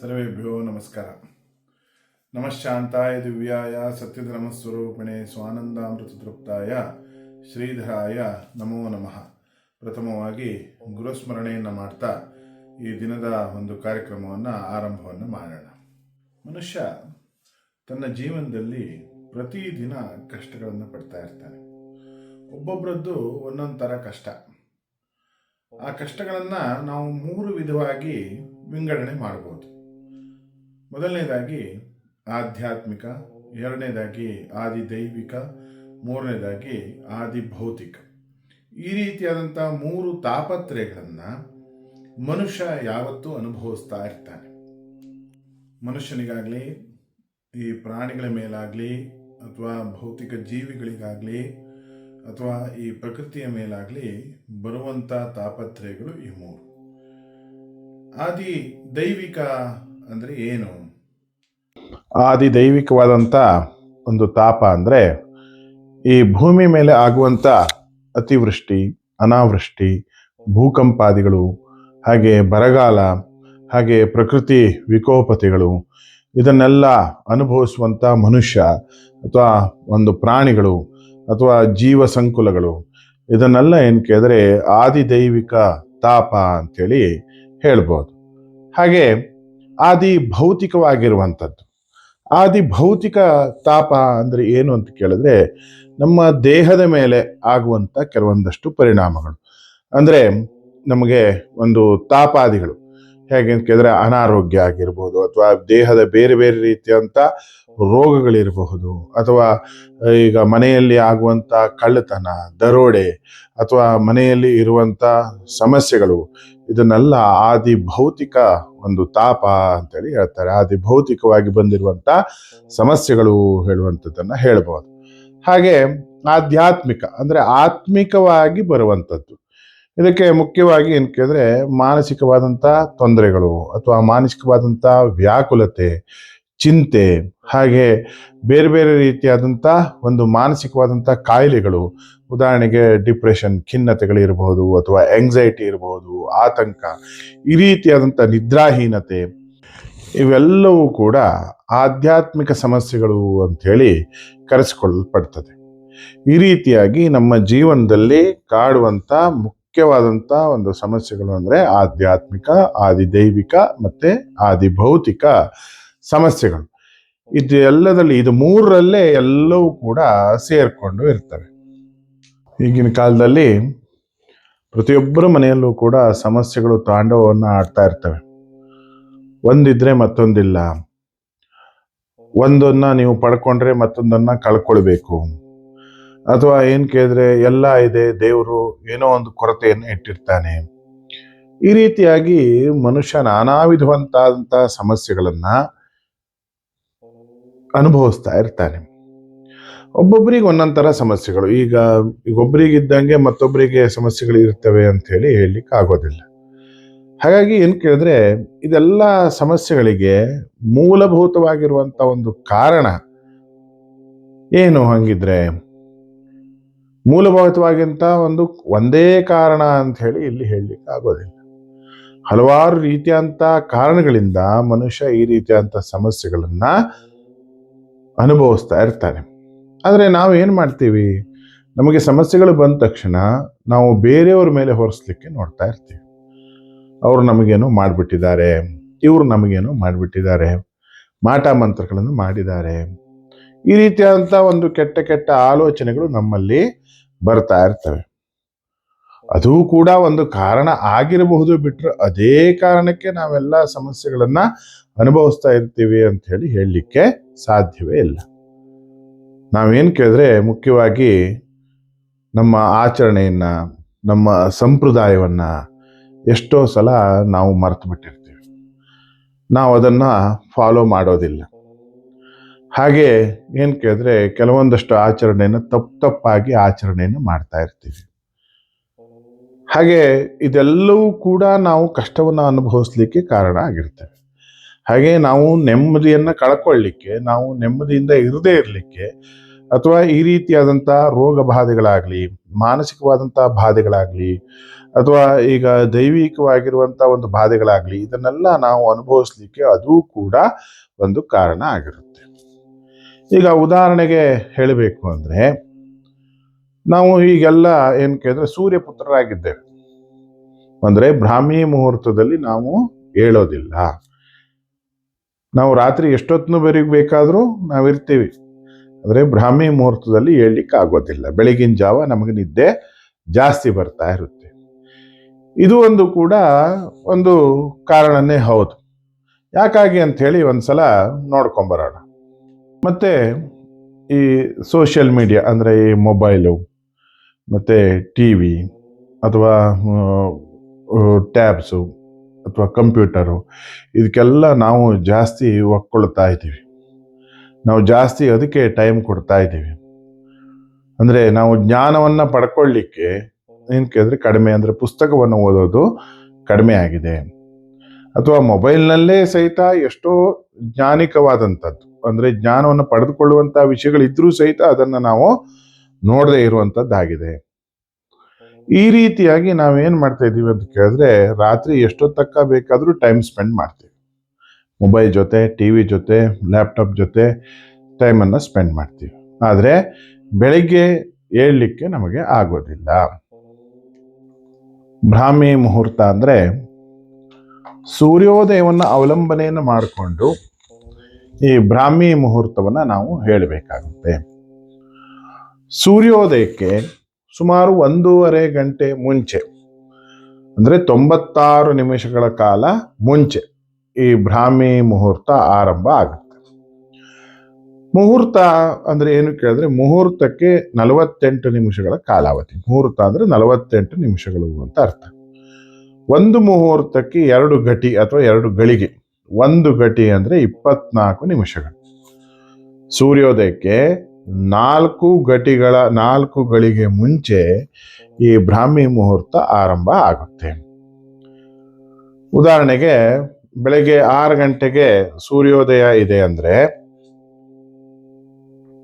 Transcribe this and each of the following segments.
ಸರ್ವೇಭ್ಯೋ ನಮಸ್ಕಾರ. ನಮಶ್ಶಾಂತಾಯ ದಿವ್ಯಾಯ ಸತ್ಯಧರ್ಮಸ್ವರೂಪಿಣೆ ಸ್ವಾನಂದಾಮೃತತೃಪ್ತಾಯ ಶ್ರೀಧರಾಯ ನಮೋ ನಮಃ. ಪ್ರಥಮವಾಗಿ ಗುರುಸ್ಮರಣೆಯನ್ನು ಮಾಡ್ತಾ ಈ ದಿನದ ಒಂದು ಕಾರ್ಯಕ್ರಮವನ್ನು ಆರಂಭವನ್ನು ಮಾಡೋಣ. ಮನುಷ್ಯ ತನ್ನ ಜೀವನದಲ್ಲಿ ಪ್ರತಿದಿನ ಕಷ್ಟಗಳನ್ನು ಪಡ್ತಾ ಇರ್ತಾನೆ. ಒಬ್ಬೊಬ್ಬರದ್ದು ಒಂದೊಂದು ಥರ ಕಷ್ಟ. ಆ ಕಷ್ಟಗಳನ್ನು ನಾವು ಮೂರು ವಿಧವಾಗಿ ವಿಂಗಡಣೆ ಮಾಡ್ಬೋದು ಮೊದಲನೇದಾಗಿ ಆಧ್ಯಾತ್ಮಿಕ, ಎರಡನೇದಾಗಿ ಆದಿ ದೈವಿಕ ಮೂರನೇದಾಗಿ ಆದಿ ಭೌತಿಕ ಈ ರೀತಿಯಾದಂಥ ಮೂರು ತಾಪತ್ರಯಗಳನ್ನು ಮನುಷ್ಯ ಯಾವತ್ತೂ ಅನುಭವಿಸ್ತಾ ಇರ್ತಾನೆ. ಮನುಷ್ಯನಿಗಾಗಲಿ, ಈ ಪ್ರಾಣಿಗಳ ಮೇಲಾಗಲಿ, ಅಥವಾ ಭೌತಿಕ ಜೀವಿಗಳಿಗಾಗಲಿ ಅಥವಾ ಈ ಪ್ರಕೃತಿಯ ಮೇಲಾಗಲಿ ಬರುವಂಥ ತಾಪತ್ರಯಗಳು ಈ ಮೂರು. ಆದಿ ದೈವಿಕ ಅಂದರೆ ಏನು? ಆದಿ ದೈವಿಕವಾದಂಥ ಒಂದು ತಾಪ ಅಂದರೆ ಈ ಭೂಮಿ ಮೇಲೆ ಆಗುವಂಥ ಅತಿವೃಷ್ಟಿ, ಅನಾವೃಷ್ಟಿ, ಭೂಕಂಪಾದಿಗಳು, ಹಾಗೆ ಬರಗಾಲ, ಹಾಗೆ ಪ್ರಕೃತಿ ವಿಕೋಪತೆಗಳು, ಇದನ್ನೆಲ್ಲ ಅನುಭವಿಸುವಂಥ ಮನುಷ್ಯ ಅಥವಾ ಒಂದು ಪ್ರಾಣಿಗಳು ಅಥವಾ ಜೀವ ಸಂಕುಲಗಳು ಇದನ್ನೆಲ್ಲ ಏನು ಕೇಳಿದ್ರೆ ಆದಿದೈವಿಕ ತಾಪ ಅಂತೇಳಿ ಹೇಳ್ಬೋದು. ಹಾಗೆ ಆದಿ ಭೌತಿಕವಾಗಿರುವಂಥದ್ದು. ಆದಿ ಭೌತಿಕ ತಾಪ ಅಂದರೆ ಏನು ಅಂತ ಕೇಳಿದ್ರೆ ನಮ್ಮ ದೇಹದ ಮೇಲೆ ಆಗುವಂಥ ಕೆಲವೊಂದಷ್ಟು ಪರಿಣಾಮಗಳು. ಅಂದರೆ ನಮಗೆ ಒಂದು ತಾಪಾದಿಗಳು. ಹೇಗೆ ಅಂತ ಕೇಳಿದ್ರೆ ಅನಾರೋಗ್ಯ ಆಗಿರ್ಬೋದು ಅಥವಾ ದೇಹದ ಬೇರೆ ಬೇರೆ ರೀತಿಯಂಥ ರೋಗಗಳಿರಬಹುದು ಅಥವಾ ಈಗ ಮನೆಯಲ್ಲಿ ಆಗುವಂಥ ಕಳ್ಳತನ, ದರೋಡೆ ಅಥವಾ ಮನೆಯಲ್ಲಿ ಇರುವಂಥ ಸಮಸ್ಯೆಗಳು, ಇದನ್ನೆಲ್ಲ ಆದಿ ಭೌತಿಕ ಒಂದು ತಾಪ ಅಂತೇಳಿ ಹೇಳ್ತಾರೆ. ಆದಿ ಭೌತಿಕವಾಗಿ ಬಂದಿರುವಂಥ ಸಮಸ್ಯೆಗಳು ಹೇಳುವಂಥದ್ದನ್ನು ಹೇಳ್ಬೋದು. ಹಾಗೆ ಆಧ್ಯಾತ್ಮಿಕ ಅಂದರೆ ಆತ್ಮಿಕವಾಗಿ ಬರುವಂಥದ್ದು. ಇದಕ್ಕೆ ಮುಖ್ಯವಾಗಿ ಏನು ಕೇಳಿದ್ರೆ ಮಾನಸಿಕವಾದಂಥ ತೊಂದರೆಗಳು ಅಥವಾ ಮಾನಸಿಕವಾದಂಥ ವ್ಯಾಕುಲತೆ ಚಿಂತೆ, ಹಾಗೆ ಬೇರೆ ಬೇರೆ ರೀತಿಯಾದಂಥ ಒಂದು ಮಾನಸಿಕವಾದಂಥ ಕಾಯಿಲೆಗಳು, ಉದಾಹರಣೆಗೆ ಡಿಪ್ರೆಷನ್, ಖಿನ್ನತೆಗಳಿರಬಹುದು ಅಥವಾ ಎಂಗ್ಸೈಟಿ ಇರಬಹುದು, ಆತಂಕ, ಈ ರೀತಿಯಾದಂಥ ನಿದ್ರಾಹೀನತೆ, ಇವೆಲ್ಲವೂ ಕೂಡ ಆಧ್ಯಾತ್ಮಿಕ ಸಮಸ್ಯೆಗಳು ಅಂಥೇಳಿ ಕರೆಸಿಕೊಳ್ಳಲ್ಪಡ್ತದೆ ಈ ರೀತಿಯಾಗಿ ನಮ್ಮ ಜೀವನದಲ್ಲಿ ಕಾಡುವಂಥ ಮುಖ್ಯವಾದಂಥ ಒಂದು ಸಮಸ್ಯೆಗಳು ಅಂದರೆ ಆಧ್ಯಾತ್ಮಿಕ, ಆದಿದೈವಿಕ ಮತ್ತು ಆದಿ ಭೌತಿಕ ಸಮಸ್ಯೆಗಳು. ಇದು ಎಲ್ಲದಲ್ಲಿ, ಇದು ಮೂರರಲ್ಲೇ ಎಲ್ಲವೂ ಕೂಡ ಸೇರಿಕೊಂಡು ಇರ್ತವೆ. ಈಗಿನ ಕಾಲದಲ್ಲಿ ಪ್ರತಿಯೊಬ್ಬರ ಮನೆಯಲ್ಲೂ ಕೂಡ ಸಮಸ್ಯೆಗಳು, ತಾಂಡವವನ್ನು ಆಡ್ತಾ ಇರ್ತವೆ. ಒಂದಿದ್ರೆ ಮತ್ತೊಂದಿಲ್ಲ. ಒಂದನ್ನ ನೀವು ಪಡ್ಕೊಂಡ್ರೆ ಮತ್ತೊಂದನ್ನ ಕಳ್ಕೊಳ್ಬೇಕು. ಅಥವಾ ಏನು ಕೇಳಿದ್ರೆ, ಎಲ್ಲ ಇದೆ, ದೇವರು ಏನೋ ಒಂದು ಕೊರತೆಯನ್ನು ಇಟ್ಟಿರ್ತಾನೆ. ಈ ರೀತಿಯಾಗಿ ಮನುಷ್ಯ ನಾನಾ ವಿಧವಂತಾದಂಥ ಸಮಸ್ಯೆಗಳನ್ನ ಅನುಭವಿಸ್ತಾ ಇರ್ತಾನೆ. ಒಬ್ಬೊಬ್ಬರಿಗೆ ಒಂದೊಂದು ಥರ ಸಮಸ್ಯೆಗಳು. ಈಗ ಈಗ ಒಬ್ಬರಿಗಿದ್ದಂಗೆ ಮತ್ತೊಬ್ಬರಿಗೆ ಸಮಸ್ಯೆಗಳು ಇರ್ತವೆ ಅಂತ ಹೇಳಿ ಹೇಳಲಿಕ್ಕೆ ಆಗೋದಿಲ್ಲ. ಹಾಗಾಗಿ ಏನು ಕೇಳಿದ್ರೆ, ಇದೆಲ್ಲ ಸಮಸ್ಯೆಗಳಿಗೆ ಮೂಲಭೂತವಾಗಿರುವಂಥ ಒಂದು ಕಾರಣ ಏನು ಹಂಗಿದ್ರೆ, ಮೂಲಭೂತವಾಗಿಂತ ಒಂದು ಒಂದೇ ಕಾರಣ ಅಂತ ಹೇಳಿ ಇಲ್ಲಿ ಹೇಳಲಿಕ್ಕೆ ಆಗೋದಿಲ್ಲ. ಹಲವಾರು ರೀತಿಯಂಥ ಕಾರಣಗಳಿಂದ ಮನುಷ್ಯ ಈ ರೀತಿಯಾದಂಥ ಸಮಸ್ಯೆಗಳನ್ನ ಅನುಭವಿಸ್ತಾ ಇರ್ತಾರೆ ಆದರೆ ನಾವು ಏನು ಮಾಡ್ತೀವಿ? ನಮಗೆ ಸಮಸ್ಯೆಗಳು ಬಂದ ತಕ್ಷಣ ನಾವು ಬೇರೆಯವ್ರ ಮೇಲೆ ಹೊರಿಸ್ಲಿಕ್ಕೆ ನೋಡ್ತಾ ಇರ್ತೀವಿ. ಅವರು ನಮಗೇನೋ ಮಾಡಿಬಿಟ್ಟಿದ್ದಾರೆ. ಇವರು ನಮಗೇನೋ ಮಾಡಿಬಿಟ್ಟಿದ್ದಾರೆ. ಮಾಟ ಮಂತ್ರಗಳನ್ನು ಮಾಡಿದ್ದಾರೆ. ಈ ರೀತಿಯಾದಂಥ ಒಂದು ಕೆಟ್ಟ ಕೆಟ್ಟ ಆಲೋಚನೆಗಳು ನಮ್ಮಲ್ಲಿ ಬರ್ತಾ ಇರ್ತವೆ. ಅದು ಕೂಡ ಒಂದು ಕಾರಣ ಆಗಿರಬಹುದು ಬಿಟ್ಟರೆ ಅದೇ ಕಾರಣಕ್ಕೆ ನಾವೆಲ್ಲ ಸಮಸ್ಯೆಗಳನ್ನ ಅನುಭವಿಸ್ತಾ ಇರ್ತೀವಿ ಅಂತ ಹೇಳಿ ಹೇಳಲಿಕ್ಕೆ ಸಾಧ್ಯವೇ ಇಲ್ಲ. ನಾವೇನು ಕೇಳಿದ್ರೆ ಮುಖ್ಯವಾಗಿ ನಮ್ಮ ಆಚರಣೆಯನ್ನು, ನಮ್ಮ ಸಂಪ್ರದಾಯವನ್ನು ಎಷ್ಟೋ ಸಲ ನಾವು ಮರೆತು ಬಿಟ್ಟಿರ್ತೀವಿ. ನಾವು ಅದನ್ನು ಫಾಲೋ ಮಾಡೋದಿಲ್ಲ. ಹಾಗೆ ಏನು ಕೇಳಿದ್ರೆ ಕೆಲವೊಂದಷ್ಟು ಆಚರಣೆಯನ್ನು ತಪ್ಪು ತಪ್ಪಾಗಿ ಆಚರಣೆಯನ್ನು ಮಾಡ್ತಾ ಇರ್ತೀವಿ. ಹಾಗೆ ಇದೆಲ್ಲವೂ ಕೂಡ ನಾವು ಕಷ್ಟವನ್ನು ಅನುಭವಿಸ್ಲಿಕ್ಕೆ ಕಾರಣ ಆಗಿರ್ತೇವೆ. ಹಾಗೆ ನಾವು ನೆಮ್ಮದಿಯನ್ನು ಕಳ್ಕೊಳ್ಳಿಕ್ಕೆ, ನಾವು ನೆಮ್ಮದಿಯಿಂದ ಇರದೇ ಇರಲಿಕ್ಕೆ, ಅಥವಾ ಈ ರೀತಿಯಾದಂಥ ರೋಗ ಬಾಧೆಗಳಾಗಲಿ ಮಾನಸಿಕವಾದಂಥ ಬಾಧೆಗಳಾಗಲಿ, ಅಥವಾ ಈಗ ದೈವಿಕವಾಗಿರುವಂಥ ಒಂದು ಬಾಧೆಗಳಾಗಲಿ, ಇದನ್ನೆಲ್ಲ ನಾವು ಅನುಭವಿಸ್ಲಿಕ್ಕೆ ಅದು ಕೂಡ ಒಂದು ಕಾರಣ ಆಗಿರುತ್ತೆ. ಈಗ ಉದಾಹರಣೆಗೆ ಹೇಳಬೇಕು ಅಂದರೆ, ನಾವು ಈಗೆಲ್ಲ ಏನು ಕೇಳಿದ್ರೆ ಸೂರ್ಯಪುತ್ರರಾಗಿದ್ದೇವೆ. ಅಂದರೆ ಬ್ರಾಹ್ಮಿ ಮುಹೂರ್ತದಲ್ಲಿ ನಾವು ಹೇಳೋದಿಲ್ಲ ನಾವು ರಾತ್ರಿ ಎಷ್ಟೊತ್ತನ್ನು ಬರೀ ಬೇಕಾದರೂ ನಾವಿರ್ತೀವಿ. ಆದರೆ ಬ್ರಾಹ್ಮಿ ಮುಹೂರ್ತದಲ್ಲಿ ಹೇಳಲಿಕ್ಕೆ ಆಗೋದಿಲ್ಲ. ಬೆಳಗಿನ ಜಾವ ನಮಗೆ ನಿದ್ದೆ ಜಾಸ್ತಿ ಬರ್ತಾ ಇರುತ್ತೆ. ಇದು ಒಂದು ಕೂಡ ಒಂದು ಕಾರಣನೇ ಹೌದು. ಯಾಕಾಗಿ ಅಂಥೇಳಿ ಒಂದ್ಸಲ ನೋಡ್ಕೊಂಬರೋಣ. ಮತ್ತು ಈ ಸೋಷಿಯಲ್ ಮೀಡಿಯಾ ಅಂದರೆ ಈ ಮೊಬೈಲು, ಮತ್ತು ಟಿ ವಿ ಅಥವಾ ಟ್ಯಾಬ್ಸು ಅಥವಾ ಕಂಪ್ಯೂಟರು, ಇದಕ್ಕೆಲ್ಲ ನಾವು ಜಾಸ್ತಿ ಒಕ್ಕೊಳ್ತಾ ಇದ್ದೀವಿ. ನಾವು ಜಾಸ್ತಿ ಅದಕ್ಕೆ ಟೈಮ್ ಕೊಡ್ತಾ ಇದ್ದೀವಿ. ಅಂದರೆ ನಾವು ಜ್ಞಾನವನ್ನು ಪಡ್ಕೊಳ್ಳಿಕ್ಕೆ ಏನು ಕೇಳಿದ್ರೆ ಕಡಿಮೆ ಅಂದರೆ ಪುಸ್ತಕವನ್ನು ಓದೋದು ಕಡಿಮೆ ಆಗಿದೆ. ಅಥವಾ ಮೊಬೈಲ್ನಲ್ಲೇ ಸಹಿತ ಎಷ್ಟೋ ಜ್ಞಾನಿಕವಾದಂಥದ್ದು, ಅಂದರೆ ಜ್ಞಾನವನ್ನು ಪಡೆದುಕೊಳ್ಳುವಂಥ ವಿಷಯಗಳಿದ್ದರೂ ಸಹಿತ ಅದನ್ನು ನಾವು ನೋಡದೇ ಇರುವಂಥದ್ದಾಗಿದೆ. ಈ ರೀತಿಯಾಗಿ ನಾವೇನು ಮಾಡ್ತಾ ಇದ್ದೀವಿ ಅಂತ ಕೇಳಿದ್ರೆ ರಾತ್ರಿ ಎಷ್ಟೊತ್ತಕ್ಕ ಬೇಕಾದರೂ ಟೈಮ್ ಸ್ಪೆಂಡ್ ಮಾಡ್ತೀವಿ. ಮೊಬೈಲ್ ಜೊತೆ ಟಿ ವಿ ಜೊತೆ ಲ್ಯಾಪ್ಟಾಪ್ ಜೊತೆ ಟೈಮನ್ನು ಸ್ಪೆಂಡ್ ಮಾಡ್ತೀವಿ. ಆದರೆ ಬೆಳಗ್ಗೆ ಏಳಲಿಕ್ಕೆ ನಮಗೆ ಆಗೋದಿಲ್ಲ. ಬ್ರಾಹ್ಮಿ ಮುಹೂರ್ತ ಅಂದರೆ ಸೂರ್ಯೋದಯವನ್ನು ಅವಲಂಬನೆಯನ್ನು ಮಾಡಿಕೊಂಡು ಈ ಬ್ರಾಹ್ಮಿ ಮುಹೂರ್ತವನ್ನು ನಾವು ಹೇಳಬೇಕಾಗುತ್ತೆ. ಸೂರ್ಯೋದಯಕ್ಕೆ ಸುಮಾರು ಒಂದೂವರೆ ಗಂಟೆ ಮುಂಚೆ, ಅಂದರೆ ತೊಂಬತ್ತಾರು ನಿಮಿಷಗಳ ಕಾಲ ಮುಂಚೆ ಈ ಬ್ರಾಹ್ಮಿ ಮುಹೂರ್ತ ಆರಂಭ ಆಗುತ್ತೆ. ಮುಹೂರ್ತ ಅಂದರೆ ಏನು ಕೇಳಿದ್ರೆ ಮುಹೂರ್ತಕ್ಕೆ ನಲವತ್ತೆಂಟು ನಿಮಿಷಗಳ ಕಾಲಾವಧಿ. ಮುಹೂರ್ತ ಅಂದರೆ ನಲವತ್ತೆಂಟು ನಿಮಿಷಗಳು ಅಂತ ಅರ್ಥ. ಒಂದು ಮುಹೂರ್ತಕ್ಕೆ ಎರಡು ಗಟಿ ಅಥವಾ ಎರಡು ಗಳಿಗೆ, ಒಂದು ಗಟಿ ಅಂದರೆ ಇಪ್ಪತ್ನಾಲ್ಕು ನಿಮಿಷಗಳು. ಸೂರ್ಯೋದಯಕ್ಕೆ ನಾಲ್ಕು ಗಟಿಗಳ ನಾಲ್ಕು ಗಳಿಗೆ ಮುಂಚೆ ಈ ಬ್ರಾಹ್ಮಿ ಮುಹೂರ್ತ ಆರಂಭ ಆಗುತ್ತೆ. ಉದಾಹರಣೆಗೆ ಬೆಳಗ್ಗೆ ಆರು ಗಂಟೆಗೆ ಸೂರ್ಯೋದಯ ಇದೆ ಅಂದ್ರೆ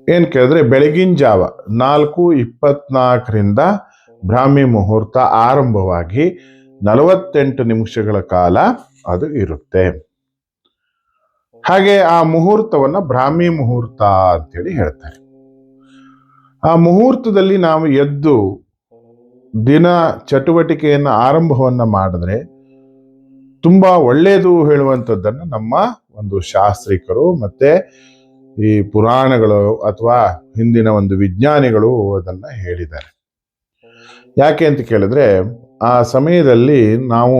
ಏನು ಕೇಳಿದ್ರೆ ಬೆಳಗಿನ ಜಾವ ನಾಲ್ಕು ಇಪ್ಪತ್ನಾಲ್ಕರಿಂದ ಬ್ರಾಹ್ಮಿ ಮುಹೂರ್ತ ಆರಂಭವಾಗಿ ನಲವತ್ತೆಂಟು ನಿಮಿಷಗಳ ಕಾಲ ಅದು ಇರುತ್ತೆ. ಹಾಗೆ ಆ ಮುಹೂರ್ತವನ್ನ ಬ್ರಾಹ್ಮಿ ಮುಹೂರ್ತ ಅಂತೇಳಿ ಹೇಳ್ತಾರೆ. ಆ ಮುಹೂರ್ತದಲ್ಲಿ ನಾವು ಎದ್ದು ದಿನ ಚಟುವಟಿಕೆಯನ್ನು ಆರಂಭವನ್ನು ಮಾಡಿದ್ರೆ ತುಂಬ ಒಳ್ಳೆಯದು ಹೇಳುವಂಥದ್ದನ್ನು ನಮ್ಮ ಒಂದು ಶಾಸ್ತ್ರಿಕರು ಮತ್ತೆ ಈ ಪುರಾಣಗಳು ಅಥವಾ ಹಿಂದಿನ ಒಂದು ವಿಜ್ಞಾನಿಗಳು ಅದನ್ನು ಹೇಳಿದ್ದಾರೆ. ಯಾಕೆ ಅಂತ ಕೇಳಿದ್ರೆ ಆ ಸಮಯದಲ್ಲಿ ನಾವು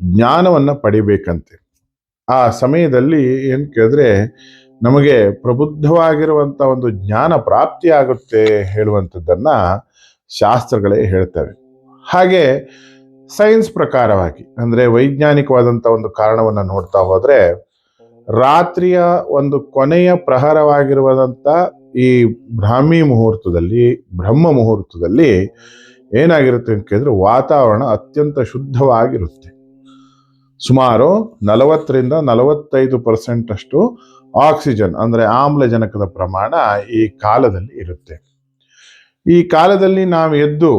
ಜ್ಞಾನವನ್ನು ಪಡಿಬೇಕಂತೆ. ಆ ಸಮಯದಲ್ಲಿ ಏನು ಕೇಳಿದ್ರೆ ನಮಗೆ ಪ್ರಬುದ್ಧವಾಗಿರುವಂಥ ಒಂದು ಜ್ಞಾನ ಪ್ರಾಪ್ತಿಯಾಗುತ್ತೆ ಹೇಳುವಂಥದ್ದನ್ನು ಶಾಸ್ತ್ರಗಳೇ ಹೇಳ್ತವೆ. ಹಾಗೆ ಸೈನ್ಸ್ ಪ್ರಕಾರವಾಗಿ, ಅಂದ್ರೆ ವೈಜ್ಞಾನಿಕವಾದಂಥ ಒಂದು ಕಾರಣವನ್ನು ನೋಡ್ತಾ ಹೋದರೆ, ರಾತ್ರಿಯ ಒಂದು ಕೊನೆಯ ಪ್ರಹಾರವಾಗಿರುವಂಥ ಈ ಬ್ರಾಹ್ಮಿ ಮುಹೂರ್ತದಲ್ಲಿ, ಬ್ರಹ್ಮ ಮುಹೂರ್ತದಲ್ಲಿ ಏನಾಗಿರುತ್ತೆ ಅಂತ ಕೇಳಿದ್ರೆ ವಾತಾವರಣ ಅತ್ಯಂತ ಶುದ್ಧವಾಗಿರುತ್ತೆ. ಸುಮಾರು ನಲವತ್ತರಿಂದ ನಲವತ್ತೈದು ಪರ್ಸೆಂಟ್ ಅಷ್ಟು ಆಕ್ಸಿಜನ್ ಅಂದ್ರೆ ಆಮ್ಲಜನಕದ ಪ್ರಮಾಣ ಈ ಕಾಲದಲ್ಲಿ ಇರುತ್ತೆ. ಈ ಕಾಲದಲ್ಲಿ ನಾವು ಎದ್ದು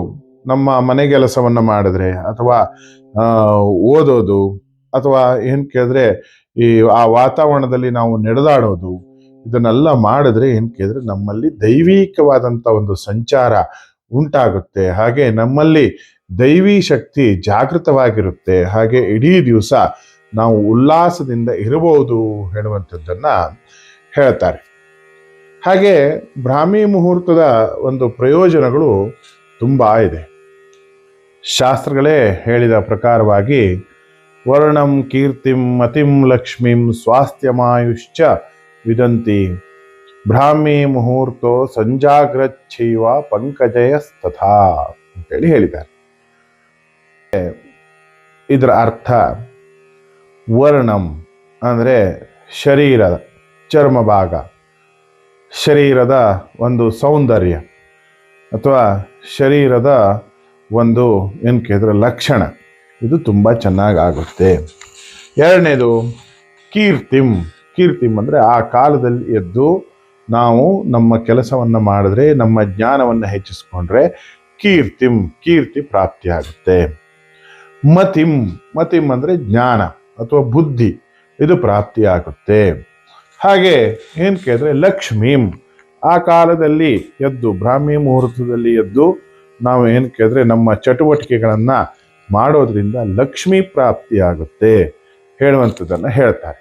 ನಮ್ಮ ಮನೆ ಕೆಲಸವನ್ನು ಮಾಡಿದ್ರೆ ಅಥವಾ ಓದೋದು ಅಥವಾ ಏನು ಕೇಳಿದ್ರೆ ಈ ಆ ವಾತಾವರಣದಲ್ಲಿ ನಾವು ನಡೆದಾಡೋದು ಇದನ್ನೆಲ್ಲ ಮಾಡಿದ್ರೆ ಏನು ಕೇಳಿದ್ರೆ ನಮ್ಮಲ್ಲಿ ದೈವಿಕವಾದಂತ ಒಂದು ಸಂಚಾರ ಉಂಟಾಗುತ್ತೆ. ಹಾಗೆ ನಮ್ಮಲ್ಲಿ ದೈವಿ ಶಕ್ತಿ ಜಾಗೃತವಾಗಿರುತ್ತೆ. ಹಾಗೆ ಇಡೀ ದಿವಸ ನಾವು ಉಲ್ಲಾಸದಿಂದ ಇರಬಹುದು ಹೇಳುವಂಥದ್ದನ್ನ ಹೇಳ್ತಾರೆ. ಹಾಗೆ ಬ್ರಾಹ್ಮಿ ಮುಹೂರ್ತದ ಒಂದು ಪ್ರಯೋಜನಗಳು ತುಂಬ ಇದೆ. ಶಾಸ್ತ್ರಗಳೇ ಹೇಳಿದ ಪ್ರಕಾರವಾಗಿ ವರ್ಣಂ ಕೀರ್ತಿಂ ಮತಿಂ ಲಕ್ಷ್ಮೀಂ ಸ್ವಾಸ್ಥ್ಯಮಾಯುಶ್ಚ ವಿದಂತಿ ಬ್ರಾಹ್ಮಿ ಮುಹೂರ್ತೋ ಸಂಜಾಗ್ರಚ್ಛೈವ ಪಂಕಜಯಸ್ತಥಾ ಅಂತೇಳಿ ಹೇಳಿದ್ದಾರೆ. ಇದರ ಅರ್ಥ ವರ್ಣಂ ಅಂದರೆ ಶರೀರದ, ಚರ್ಮ ಭಾಗ. ಶರೀರದ ಒಂದು ಸೌಂದರ್ಯ ಅಥವಾ ಶರೀರದ ಒಂದು, ಏನು ಕೇಳಿದ್ರೆ ಲಕ್ಷಣ. ಇದು ತುಂಬ ಚೆನ್ನಾಗಾಗುತ್ತೆ. ಎರಡನೇದು ಕೀರ್ತಿಂ. ಕೀರ್ತಿಂ ಅಂದರೆ ಆ ಕಾಲದಲ್ಲಿ ಎದ್ದು ನಾವು ನಮ್ಮ ಕೆಲಸವನ್ನು ಮಾಡಿದ್ರೆ, ನಮ್ಮ ಜ್ಞಾನವನ್ನು ಹೆಚ್ಚಿಸ್ಕೊಂಡ್ರೆ ಕೀರ್ತಿಂ. ಕೀರ್ತಿ ಪ್ರಾಪ್ತಿಯಾಗುತ್ತೆ. ಮತಿಂ. ಮತಿಂ ಅಂದರೆ ಜ್ಞಾನ. ಅಥವಾ ಬುದ್ಧಿ, ಇದು ಪ್ರಾಪ್ತಿಯಾಗುತ್ತೆ. ಹಾಗೆ ಏನು ಕೇಳಿದ್ರೆ ಲಕ್ಷ್ಮೀಂ, ಆ ಕಾಲದಲ್ಲಿ ಎದ್ದು, ಬ್ರಾಹ್ಮಿ ಮುಹೂರ್ತದಲ್ಲಿ ಎದ್ದು, ನಾವು ಏನು ಕೇಳಿದ್ರೆ ನಮ್ಮ ಚಟುವಟಿಕೆಗಳನ್ನು ಮಾಡೋದ್ರಿಂದ ಲಕ್ಷ್ಮೀ ಪ್ರಾಪ್ತಿಯಾಗುತ್ತೆ ಹೇಳುವಂಥದ್ದನ್ನು ಹೇಳ್ತಾರೆ.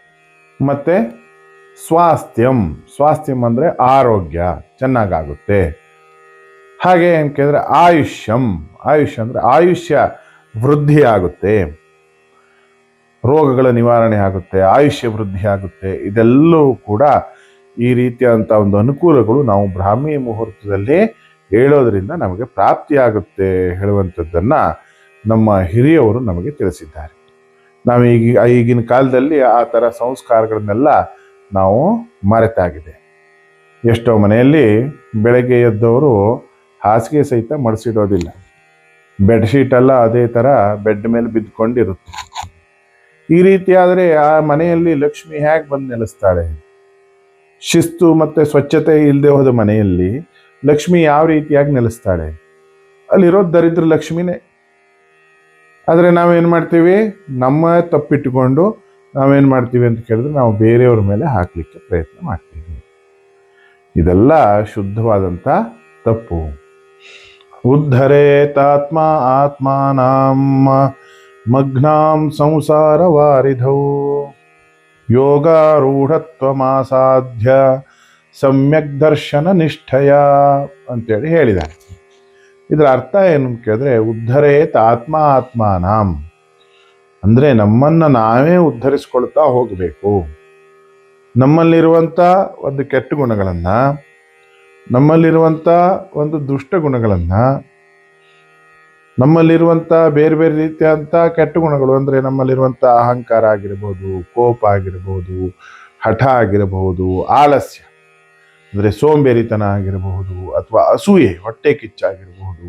ಮತ್ತೆ ಸ್ವಾಸ್ಥ್ಯಂ ಸ್ವಾಸ್ಥ್ಯಂ ಅಂದರೆ ಆರೋಗ್ಯ, ಚೆನ್ನಾಗಾಗುತ್ತೆ. ಹಾಗೆ ಏನು ಕೇಳಿದ್ರೆ ಆಯುಷ್ಯಂ, ಆಯುಷ್ಯ ಅಂದರೆ ಆಯುಷ್ಯ ವೃದ್ಧಿ ಆಗುತ್ತೆ ರೋಗಗಳ ನಿವಾರಣೆ ಆಗುತ್ತೆ, ಆಯುಷ್ಯ ವೃದ್ಧಿ ಆಗುತ್ತೆ, ಇದೆಲ್ಲವೂ ಕೂಡ ಈ ರೀತಿಯಾದಂಥ ಒಂದು ಅನುಕೂಲಗಳು ನಾವು ಬ್ರಾಹ್ಮಿ ಮುಹೂರ್ತದಲ್ಲಿ ಹೇಳೋದ್ರಿಂದ ನಮಗೆ ಪ್ರಾಪ್ತಿಯಾಗುತ್ತೆ ಹೇಳುವಂಥದ್ದನ್ನು ನಮ್ಮ ಹಿರಿಯವರು ನಮಗೆ ತಿಳಿಸಿದ್ದಾರೆ. ನಾವು ಈಗ, ಈಗಿನ ಕಾಲದಲ್ಲಿ ಆ ಥರ ಸಂಸ್ಕಾರಗಳನ್ನೆಲ್ಲ ನಾವು ಮರೆತಾಗಿದೆ. ಎಷ್ಟೋ ಮನೆಯಲ್ಲಿ ಬೆಳಗ್ಗೆ ಎದ್ದವರು ಹಾಸಿಗೆ ಸಹಿತ ಮಡಿಸಿಡೋದಿಲ್ಲ ಬೆಡ್ಶೀಟೆಲ್ಲ ಅದೇ ಥರ ಬೆಡ್ ಮೇಲೆ ಬಿದ್ದುಕೊಂಡಿರುತ್ತೆ. ಈ ರೀತಿಯಾದರೆ ಆ ಮನೆಯಲ್ಲಿ ಲಕ್ಷ್ಮಿ ಹೇಗೆ ಬಂದು ನೆಲೆಸ್ತಾಳೆ? ಶಿಸ್ತು ಮತ್ತು ಸ್ವಚ್ಛತೆ ಇಲ್ಲದೆ ಹೋದ ಮನೆಯಲ್ಲಿ ಲಕ್ಷ್ಮಿ ಯಾವ ರೀತಿಯಾಗಿ ನೆಲೆಸ್ತಾಳೆ? ಅಲ್ಲಿರೋ ದರಿದ್ರ ಲಕ್ಷ್ಮಿನೇ. ಆದರೆ ನಾವೇನು ಮಾಡ್ತೀವಿ? ನಮ್ಮ ತಪ್ಪಿಟ್ಟುಕೊಂಡು ನಾವೇನು ಮಾಡ್ತೀವಿ ಅಂತ ಕೇಳಿದ್ರೆ ನಾವು ಬೇರೆಯವ್ರ ಮೇಲೆ ಹಾಕಲಿಕ್ಕೆ ಪ್ರಯತ್ನ ಮಾಡ್ತೀವಿ. ಇದೆಲ್ಲ ಶುದ್ಧವಾದಂಥ ತಪ್ಪು. ಉದ್ಧರೇತಾತ್ಮ ಆತ್ಮಾನಾಂ ಮಗ್ನಾಂ ಸಂಸಾರ ವಾರಿಧೌ. ಯೋಗಾರೂಢತ್ವಮಾಸಾಧ್ಯ. ದರ್ಶನ ನಿಷ್ಠಯ ಅಂತೇಳಿ ಹೇಳಿದ್ದಾರೆ. ಇದರ ಅರ್ಥ ಏನು ಕೇಳಿದ್ರೆ ಉದ್ಧರೇತ್ ಆತ್ಮ ಆತ್ಮಾನಾಂ ಅಂದರೆ ನಮ್ಮನ್ನು ನಾವೇ ಉದ್ಧರಿಸ್ಕೊಳ್ತಾ ಹೋಗಬೇಕು. ನಮ್ಮಲ್ಲಿರುವಂಥ ಒಂದು ಕೆಟ್ಟ ಗುಣಗಳನ್ನು ನಮ್ಮಲ್ಲಿರುವಂಥ ಒಂದು ದುಷ್ಟ ಗುಣಗಳನ್ನು ನಮ್ಮಲ್ಲಿರುವಂಥ ಬೇರೆ ಬೇರೆ ರೀತಿಯಾದಂಥ ಕೆಟ್ಟ ಗುಣಗಳು ಅಂದರೆ ನಮ್ಮಲ್ಲಿರುವಂಥ ಅಹಂಕಾರ ಆಗಿರ್ಬೋದು, ಕೋಪ ಆಗಿರ್ಬೋದು, ಹಠ ಆಗಿರಬಹುದು ಆಲಸ್ಯ ಅಂದರೆ ಸೋಂಬೇರಿತನ ಆಗಿರಬಹುದು ಅಥವಾ ಅಸೂಯೆ, ಹೊಟ್ಟೆ ಕಿಚ್ಚಾಗಿರಬಹುದು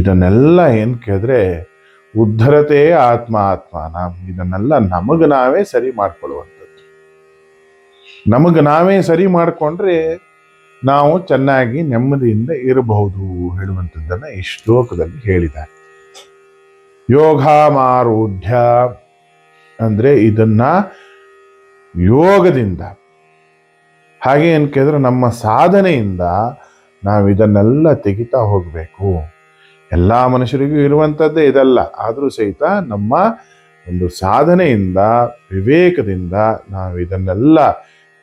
ಇದನ್ನೆಲ್ಲ ಏನು ಕೇಳಿದ್ರೆ ಉದ್ಧರತೆಯೇ ಆತ್ಮ ಆತ್ಮಾನ. ಇದನ್ನೆಲ್ಲ ನಮಗೆ ನಾವೇ ಸರಿ ಮಾಡ್ಕೊಳ್ಳುವಂಥದ್ದು. ನಮಗೆ ನಾವೇ ಸರಿ ಮಾಡಿಕೊಂಡ್ರೆ ನಾವು ಚೆನ್ನಾಗಿ ನೆಮ್ಮದಿಯಿಂದ ಇರಬಹುದು ಹೇಳುವಂಥದ್ದನ್ನು ಈ ಶ್ಲೋಕದಲ್ಲಿ ಹೇಳಿದ್ದಾರೆ. ಯೋಗಾಮಾರೂಢ್ಯ ಅಂದರೆ ಇದನ್ನ ಯೋಗದಿಂದ, ಹಾಗೆ ಏನು ಕೇಳಿದ್ರೆ ನಮ್ಮ ಸಾಧನೆಯಿಂದ ನಾವು ಇದನ್ನೆಲ್ಲ ತೆಗಿತಾ ಹೋಗಬೇಕು. ಎಲ್ಲ ಮನುಷ್ಯರಿಗೂ ಇರುವಂಥದ್ದೇ ಇದಲ್ಲ, ಆದರೂ ಸಹಿತ ನಮ್ಮ ಒಂದು ಸಾಧನೆಯಿಂದ, ವಿವೇಕದಿಂದ ನಾವು ಇದನ್ನೆಲ್ಲ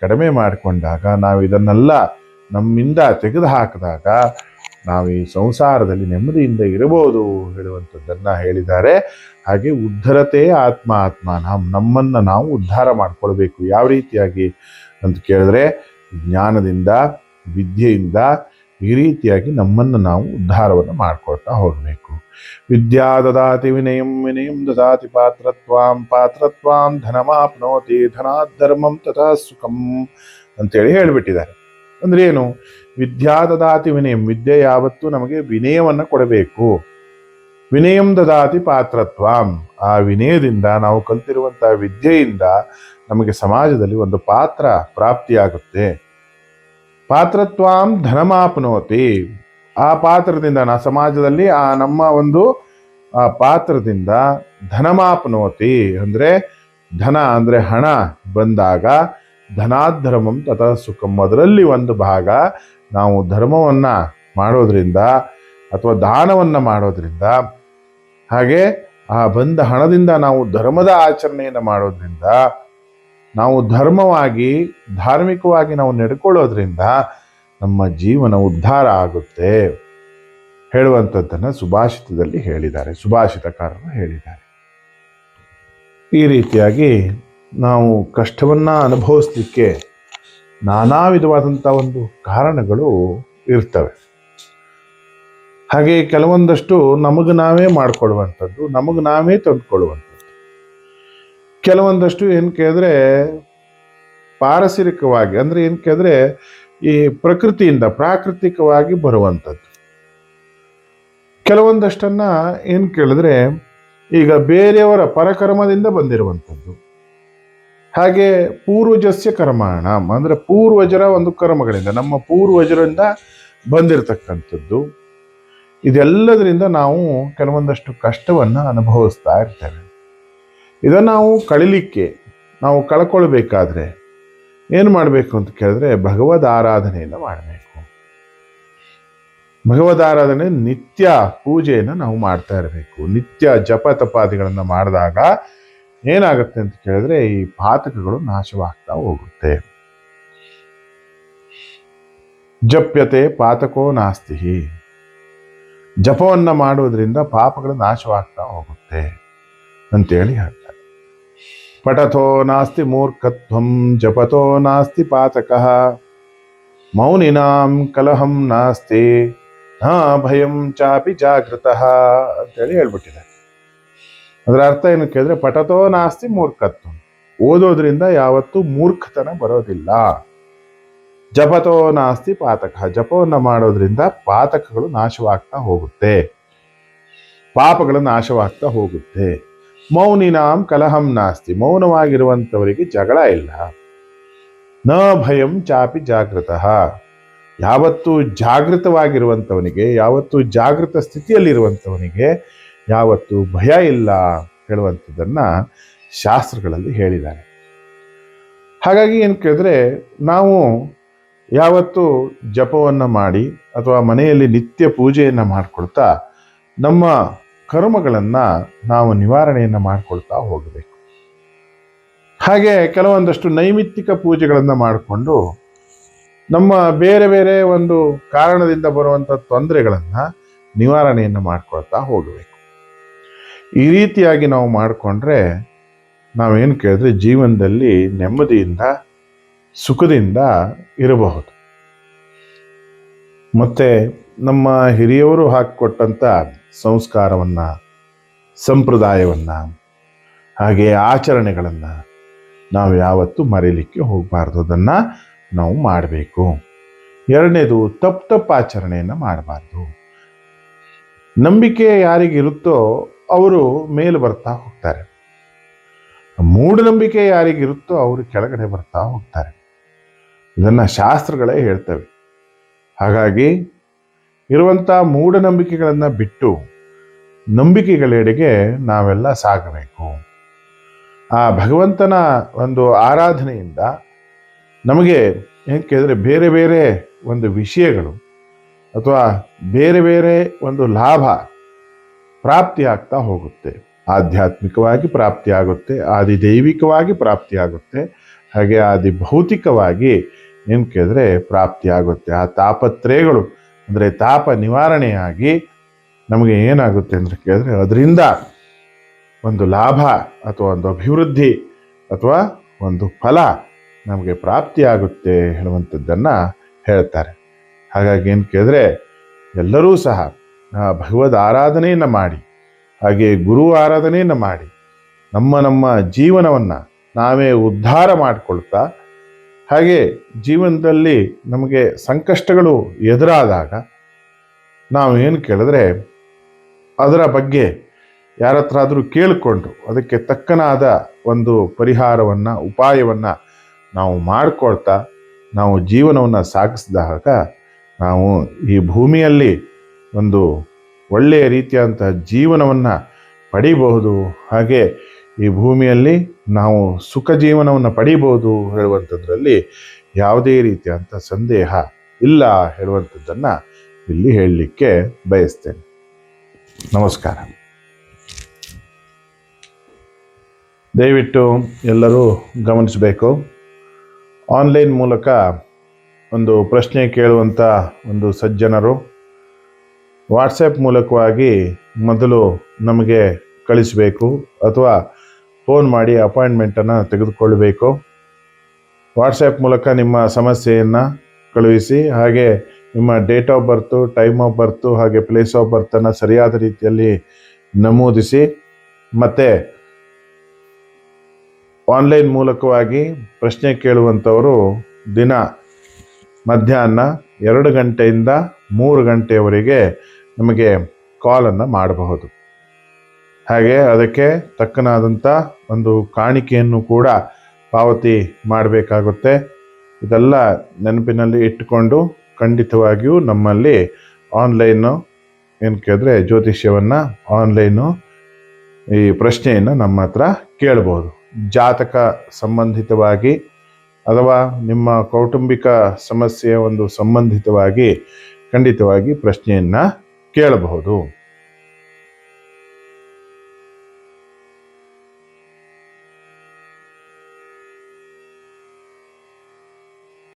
ಕಡಿಮೆ ಮಾಡಿಕೊಂಡಾಗ ನಾವು ಇದನ್ನೆಲ್ಲ ನಮ್ಮಿಂದ ತೆಗೆದು ಹಾಕಿದಾಗ ನಾವು ಈ ಸಂಸಾರದಲ್ಲಿ ನೆಮ್ಮದಿಯಿಂದ ಇರಬಹುದು ಹೇಳುವಂಥದ್ದನ್ನು ಹೇಳಿದ್ದಾರೆ. ಹಾಗೆ ಉದ್ಧರತೆ ಆತ್ಮ ಆತ್ಮ ನಾವು ನಮ್ಮನ್ನು ನಾವು ಉದ್ಧಾರ ಮಾಡಿಕೊಳ್ಬೇಕು. ಯಾವ ರೀತಿಯಾಗಿ ಅಂತ ಕೇಳಿದ್ರೆ, ಜ್ಞಾನದಿಂದ, ವಿದ್ಯೆಯಿಂದ ಈ ರೀತಿಯಾಗಿ ನಮ್ಮನ್ನು ನಾವು ಉದ್ಧಾರವನ್ನು ಮಾಡ್ಕೊಳ್ತಾ ಹೋಗಬೇಕು. ವಿದ್ಯಾ ದದಾತಿ ವಿನಯಂ ವಿನಯಂ ದದಾತಿ ಪಾತ್ರತ್ವಾಂ ಪಾತ್ರತ್ವಾಂ ಧನಮಾಪ್ನೋತಿ ಧನಾಧರ್ಮಂ ತಥಾ ಸುಖಂ ಅಂತೇಳಿ ಹೇಳಿಬಿಟ್ಟಿದ್ದಾರೆ. ಅಂದ್ರೆ ಏನು? ವಿದ್ಯಾ ದದಾತಿ ವಿನಯಂ. ವಿದ್ಯೆ ಯಾವತ್ತೂ ನಮಗೆ ವಿನಯವನ್ನು ಕೊಡಬೇಕು. ವಿನಯಂ ದದಾತಿ ಪಾತ್ರತ್ವಂ. ಆ ವಿನಯದಿಂದ ನಾವು ಕಲ್ತಿರುವಂತಹ ವಿದ್ಯೆಯಿಂದ ನಮಗೆ ಸಮಾಜದಲ್ಲಿ ಒಂದು ಪಾತ್ರ ಪ್ರಾಪ್ತಿಯಾಗುತ್ತೆ. ಪಾತ್ರತ್ವಾಂ ಧನಮಾಪ್ನೋತಿ. ಆ ಪಾತ್ರದಿಂದ ನಾ ಸಮಾಜದಲ್ಲಿ ಆ ನಮ್ಮ ಒಂದು, ಆ ಪಾತ್ರದಿಂದ ಧನಮಾಪ್ನೋತಿ. ಅಂದ್ರೆ ಧನ ಅಂದ್ರೆ ಹಣ ಬಂದಾಗ ಧನಾಧರ್ಮಂ ತಥಾ ಸುಖಂ. ಅದರಲ್ಲಿ ಒಂದು ಭಾಗ ನಾವು ಧರ್ಮವನ್ನ ಮಾಡೋದ್ರಿಂದ ಅಥವಾ ದಾನವನ್ನ ಮಾಡೋದ್ರಿಂದ, ಹಾಗೆ ಆ ಬಂದ ಹಣದಿಂದ ನಾವು ಧರ್ಮದ ಆಚರಣೆಯನ್ನು ಮಾಡೋದ್ರಿಂದ, ನಾವು ಧರ್ಮವಾಗಿ, ಧಾರ್ಮಿಕವಾಗಿ ನಾವು ನಡ್ಕೊಳ್ಳೋದ್ರಿಂದ ನಮ್ಮ ಜೀವನ ಉದ್ಧಾರ ಆಗುತ್ತೆ. ಹೇಳುವಂಥದ್ದನ್ನು ಸುಭಾಷಿತದಲ್ಲಿ ಹೇಳಿದ್ದಾರೆ. ಸುಭಾಷಿತಕಾರರು ಹೇಳಿದ್ದಾರೆ. ಈ ರೀತಿಯಾಗಿ ನಾವು ಕಷ್ಟವನ್ನು ಅನುಭವಿಸಲಿಕ್ಕೆ ನಾನಾ ವಿಧವಾದಂಥ ಒಂದು ಕಾರಣಗಳು ಇರ್ತವೆ. ಹಾಗೆ ಕೆಲವೊಂದಷ್ಟು ನಮಗೆ ನಾವೇ ಮಾಡಿಕೊಳ್ಳುವಂಥದ್ದು ನಮಗೆ ನಾವೇ ತಂದುಕೊಳ್ಳುವಂಥದ್ದು ಕೆಲವೊಂದಷ್ಟು ಏನು ಕೇಳಿದ್ರೆ ಪಾರಸರಿಕವಾಗಿ, ಅಂದರೆ ಏನು ಕೇಳಿದ್ರೆ ಈ ಪ್ರಕೃತಿಯಿಂದ ಪ್ರಾಕೃತಿಕವಾಗಿ ಬರುವಂಥದ್ದು. ಕೆಲವೊಂದಷ್ಟನ್ನು ಏನು ಕೇಳಿದ್ರೆ ಈಗ ಬೇರೆಯವರ ಪರಕರ್ಮದಿಂದ ಬಂದಿರುವಂಥದ್ದು. ಹಾಗೆ ಪೂರ್ವಜಸ್ಯ ಕರ್ಮಾಣ, ಅಂದ್ರೆ ಪೂರ್ವಜರ ಒಂದು ಕರ್ಮಗಳಿಂದ, ನಮ್ಮ ಪೂರ್ವಜರಿಂದ ಬಂದಿರತಕ್ಕಂಥದ್ದು. ಇದೆಲ್ಲದರಿಂದ ನಾವು ಕೆಲವೊಂದಷ್ಟು ಕಷ್ಟವನ್ನು ಅನುಭವಿಸ್ತಾ ಇರ್ತೇವೆ. ಇದನ್ನು ನಾವು ಕಳಿಲಿಕ್ಕೆ, ನಾವು ಕಳ್ಕೊಳ್ಬೇಕಾದ್ರೆ ಏನು ಮಾಡಬೇಕು ಅಂತ ಕೇಳಿದ್ರೆ ಭಗವದ್ ಆರಾಧನೆಯನ್ನು ಮಾಡಬೇಕು. ಭಗವದ್ ಆರಾಧನೆ ನಿತ್ಯ ಪೂಜೆಯನ್ನು ನಾವು ಮಾಡ್ತಾ ಇರಬೇಕು. ನಿತ್ಯ ಜಪ ತಪಾದಿಗಳನ್ನು ಮಾಡಿದಾಗ ಏನಾಗುತ್ತೆ ಅಂತ ಕೇಳಿದ್ರೆ ಈ ಪಾತಕಗಳು ನಾಶವಾಗ್ತಾ ಹೋಗುತ್ತೆ. ಜಪ್ಯತೆ ಪಾತಕೋ ನಾಸ್ತಿ. ಜಪವನ್ನ ಮಾಡುವುದರಿಂದ ಪಾಪಗಳು ನಾಶವಾಗ್ತಾ ಹೋಗುತ್ತೆ ಅಂತೇಳಿ ಹೇಳ್ತಾರೆ. ಪಠತೋ ನಾಸ್ತಿ ಮೂರ್ಖತ್ವಂ, ಜಪತೋ ನಾಸ್ತಿ ಪಾತಕ. ಮೌನಿನಾಂ ಕಲಹಂ ನಾಸ್ತಿ. ಹಾ ಭಯಂ ಚಾಪಿ ಜಾಗೃತಃ ಅಂತೇಳಿ ಹೇಳ್ಬಿಟ್ಟಿದೆ. ಅದರ ಅರ್ಥ ಏನು ಕೇಳಿದ್ರೆ ಪಠತೋ ನಾಸ್ತಿ ಮೂರ್ಖತ್ವ. ಓದೋದ್ರಿಂದ ಯಾವತ್ತೂ ಮೂರ್ಖತನ ಬರೋದಿಲ್ಲ. ಜಪತೋ ನಾಸ್ತಿ ಪಾತಕ. ಜಪವನ್ನು ಮಾಡೋದ್ರಿಂದ ಪಾತಕಗಳು ನಾಶವಾಗ್ತಾ ಹೋಗುತ್ತೆ. ಪಾಪಗಳು ನಾಶವಾಗ್ತಾ ಹೋಗುತ್ತೆ. ಮೌನಿನಾಂ ಕಲಹಂ ನಾಸ್ತಿ. ಮೌನವಾಗಿರುವಂಥವರಿಗೆ ಜಗಳ ಇಲ್ಲ. ನ ಭಯಂ ಚಾಪಿ ಜಾಗೃತ. ಯಾವತ್ತು ಜಾಗೃತವಾಗಿರುವಂಥವನಿಗೆ ಯಾವತ್ತು ಜಾಗೃತ ಸ್ಥಿತಿಯಲ್ಲಿರುವಂಥವನಿಗೆ ಯಾವತ್ತು ಭಯ ಇಲ್ಲ ಹೇಳುವಂಥದ್ದನ್ನು ಶಾಸ್ತ್ರಗಳಲ್ಲಿ ಹೇಳಿದ್ದಾರೆ. ಹಾಗಾಗಿ ಏನು ಕೇಳಿದ್ರೆ, ನಾವು ಯಾವತ್ತು ಜಪವನ್ನು ಮಾಡಿ ಅಥವಾ ಮನೆಯಲ್ಲಿ ನಿತ್ಯ ಪೂಜೆಯನ್ನು ಮಾಡಿಕೊಳ್ತಾ ನಮ್ಮ ಕರ್ಮಗಳನ್ನು ನಾವು ನಿವಾರಣೆಯನ್ನು ಮಾಡಿಕೊಳ್ತಾ ಹೋಗಬೇಕು. ಹಾಗೆ ಕೆಲವೊಂದಷ್ಟು ನೈಮಿತ್ತಿಕ ಪೂಜೆಗಳನ್ನು ಮಾಡಿಕೊಂಡು ನಮ್ಮ ಬೇರೆ ಬೇರೆ ಒಂದು ಕಾರಣದಿಂದ ಬರುವಂಥ ತೊಂದರೆಗಳನ್ನು ನಿವಾರಣೆಯನ್ನು ಮಾಡ್ಕೊಳ್ತಾ ಹೋಗಬೇಕು. ಈ ರೀತಿಯಾಗಿ ನಾವು ಮಾಡಿಕೊಂಡ್ರೆ ನಾವೇನು ಕೇಳಿದ್ರೆ ಜೀವನದಲ್ಲಿ ನೆಮ್ಮದಿಯಿಂದ, ಸುಖದಿಂದ ಇರಬಹುದು. ಮತ್ತು ನಮ್ಮ ಹಿರಿಯವರು ಹಾಕಿಕೊಟ್ಟಂಥ ಸಂಸ್ಕಾರವನ್ನು, ಸಂಪ್ರದಾಯವನ್ನು, ಹಾಗೆ ಆಚರಣೆಗಳನ್ನು ನಾವು ಯಾವತ್ತೂ ಮರೀಲಿಕ್ಕೆ ಹೋಗಬಾರ್ದು. ಅದನ್ನು ನಾವು ಮಾಡಬೇಕು. ಎರಡನೇದು ತಪ್ಪು ತಪ್ಪು ಆಚರಣೆಯನ್ನು ಮಾಡಬಾರ್ದು. ನಂಬಿಕೆ ಯಾರಿಗಿರುತ್ತೋ ಅವರು ಮೇಲೆ ಬರ್ತಾ ಹೋಗ್ತಾರೆ. ಮೂಢನಂಬಿಕೆ ಯಾರಿಗಿರುತ್ತೋ ಅವರು ಕೆಳಗಡೆ ಬರ್ತಾ ಹೋಗ್ತಾರೆ. ಇದನ್ನು ಶಾಸ್ತ್ರಗಳೇ ಹೇಳ್ತವೆ. ಹಾಗಾಗಿ ಇರುವಂಥ ಮೂಢನಂಬಿಕೆಗಳನ್ನು ಬಿಟ್ಟು ನಂಬಿಕೆಗಳೆಡೆಗೆ ನಾವೆಲ್ಲ ಸಾಗಬೇಕು. ಆ ಭಗವಂತನ ಒಂದು ಆರಾಧನೆಯಿಂದ ನಮಗೆ ಏನು ಕೇಳಿದ್ರೆ ಬೇರೆ ಬೇರೆ ಒಂದು ವಿಷಯಗಳು ಅಥವಾ ಬೇರೆ ಬೇರೆ ಒಂದು ಲಾಭ ಪ್ರಾಪ್ತಿಯಾಗ್ತಾ ಹೋಗುತ್ತೆ. ಆಧ್ಯಾತ್ಮಿಕವಾಗಿ ಪ್ರಾಪ್ತಿಯಾಗುತ್ತೆ ಆದಿ ದೈವಿಕವಾಗಿ ಪ್ರಾಪ್ತಿಯಾಗುತ್ತೆ. ಹಾಗೆ ಆದಿ ಭೌತಿಕವಾಗಿ ಏನು ಕೇಳಿದ್ರೆ ಪ್ರಾಪ್ತಿಯಾಗುತ್ತೆ. ಆ ತಾಪತ್ರಯಗಳು ಅಂದರೆ ತಾಪ ನಿವಾರಣೆಯಾಗಿ ನಮಗೆ ಏನಾಗುತ್ತೆ ಅಂತ ಕೇಳಿದ್ರೆ ಅದರಿಂದ ಒಂದು ಲಾಭ ಅಥವಾ ಒಂದು ಅಭಿವೃದ್ಧಿ ಅಥವಾ ಒಂದು ಫಲ ನಮಗೆ ಪ್ರಾಪ್ತಿಯಾಗುತ್ತೆ ಹೇಳುವಂಥದ್ದನ್ನು ಹೇಳ್ತಾರೆ. ಹಾಗಾಗಿ ಏನು ಕೇಳಿದ್ರೆ ಎಲ್ಲರೂ ಸಹ ಭಗವದ್ ಆರಾಧನೆಯನ್ನು ಮಾಡಿ, ಹಾಗೆ ಗುರು ಆರಾಧನೆಯನ್ನು ಮಾಡಿ, ನಮ್ಮ ನಮ್ಮ ಜೀವನವನ್ನು ನಾವೇ ಉದ್ಧಾರ ಮಾಡಿಕೊಳ್ತಾ, ಹಾಗೆ ಜೀವನದಲ್ಲಿ ನಮಗೆ ಸಂಕಷ್ಟಗಳು ಎದುರಾದಾಗ ನಾವು ಏನು ಕೇಳಿದ್ರೆ ಅದರ ಬಗ್ಗೆ ಯಾರ ಹತ್ರ ಆದರೂ ಕೇಳಿಕೊಂಡು ಅದಕ್ಕೆ ತಕ್ಕನಾದ ಒಂದು ಪರಿಹಾರವನ್ನು, ಉಪಾಯವನ್ನು ನಾವು ಮಾಡಿಕೊಳ್ತಾ, ನಾವು ಜೀವನವನ್ನು ಸಾಗಿಸಿದಾಗ ನಾವು ಈ ಭೂಮಿಯಲ್ಲಿ ಒಂದು ಒಳ್ಳೆಯ ರೀತಿಯಾದಂಥ ಜೀವನವನ್ನು ಪಡೀಬಹುದು. ಹಾಗೆ ಈ ಭೂಮಿಯಲ್ಲಿ ನಾವು ಸುಖ ಜೀವನವನ್ನು ಪಡೀಬಹುದು ಹೇಳುವಂಥದ್ರಲ್ಲಿ ಯಾವುದೇ ರೀತಿಯಾದಂಥ ಸಂದೇಹ ಇಲ್ಲ ಹೇಳುವಂಥದ್ದನ್ನು ಇಲ್ಲಿ ಹೇಳಲಿಕ್ಕೆ ಬಯಸ್ತೇನೆ. ನಮಸ್ಕಾರ. ದಯವಿಟ್ಟು ಎಲ್ಲರೂ ಗಮನಿಸಬೇಕು. ಆನ್ಲೈನ್ ಮೂಲಕ ಒಂದು ಪ್ರಶ್ನೆ ಕೇಳುವಂಥ ಒಂದು ಸಜ್ಜನರು ವಾಟ್ಸಪ್ ಮೂಲಕವಾಗಿ ಮೊದಲು ನಮಗೆ ಕಳಿಸಬೇಕು ಅಥವಾ ಫೋನ್ ಮಾಡಿ ಅಪಾಯಿಂಟ್ಮೆಂಟನ್ನು ತೆಗೆದುಕೊಳ್ಳಬೇಕು. ವಾಟ್ಸಪ್ ಮೂಲಕ ನಿಮ್ಮ ಸಮಸ್ಯೆಯನ್ನು ಕಳುಹಿಸಿ, ಹಾಗೆ ನಿಮ್ಮ date of birth, time of birth, ಹಾಗೆ ಪ್ಲೇಸ್ ಆಫ್ ಬರ್ತನ್ನು ಸರಿಯಾದ ರೀತಿಯಲ್ಲಿ ನಮೂದಿಸಿ, ಮತ್ತು ಆನ್ಲೈನ್ ಮೂಲಕವಾಗಿ ಪ್ರಶ್ನೆ ಕೇಳುವಂಥವರು ದಿನ ಮಧ್ಯಾಹ್ನ ಎರಡು ಗಂಟೆಯಿಂದ ಮೂರು ಗಂಟೆಯವರೆಗೆ ನಮಗೆ ಕಾಲನ್ನು ಮಾಡಬಹುದು. ಹಾಗೆ ಅದಕ್ಕೆ ತಕ್ಕನಾದಂಥ ಒಂದು ಕಾಣಿಕೆಯನ್ನು ಕೂಡ ಪಾವತಿ ಮಾಡಬೇಕಾಗುತ್ತೆ. ಇದೆಲ್ಲ ನೆನಪಿನಲ್ಲಿ ಇಟ್ಟುಕೊಂಡು ಖಂಡಿತವಾಗಿಯೂ ನಮ್ಮಲ್ಲಿ ಆನ್ಲೈನು ಏನು ಕೇಳಿದ್ರೆ ಜ್ಯೋತಿಷ್ಯವನ್ನು ಆನ್ಲೈನು ಈ ಪ್ರಶ್ನೆಯನ್ನು ನಮ್ಮ ಹತ್ರ ಕೇಳ್ಬೋದು. ಜಾತಕ ಸಂಬಂಧಿತವಾಗಿ ಅಥವಾ ನಿಮ್ಮ ಕೌಟುಂಬಿಕ ಸಮಸ್ಯೆಯ ಒಂದು ಸಂಬಂಧಿತವಾಗಿ ಖಂಡಿತವಾಗಿ ಪ್ರಶ್ನೆಯನ್ನು ಕೇಳಬಹುದು.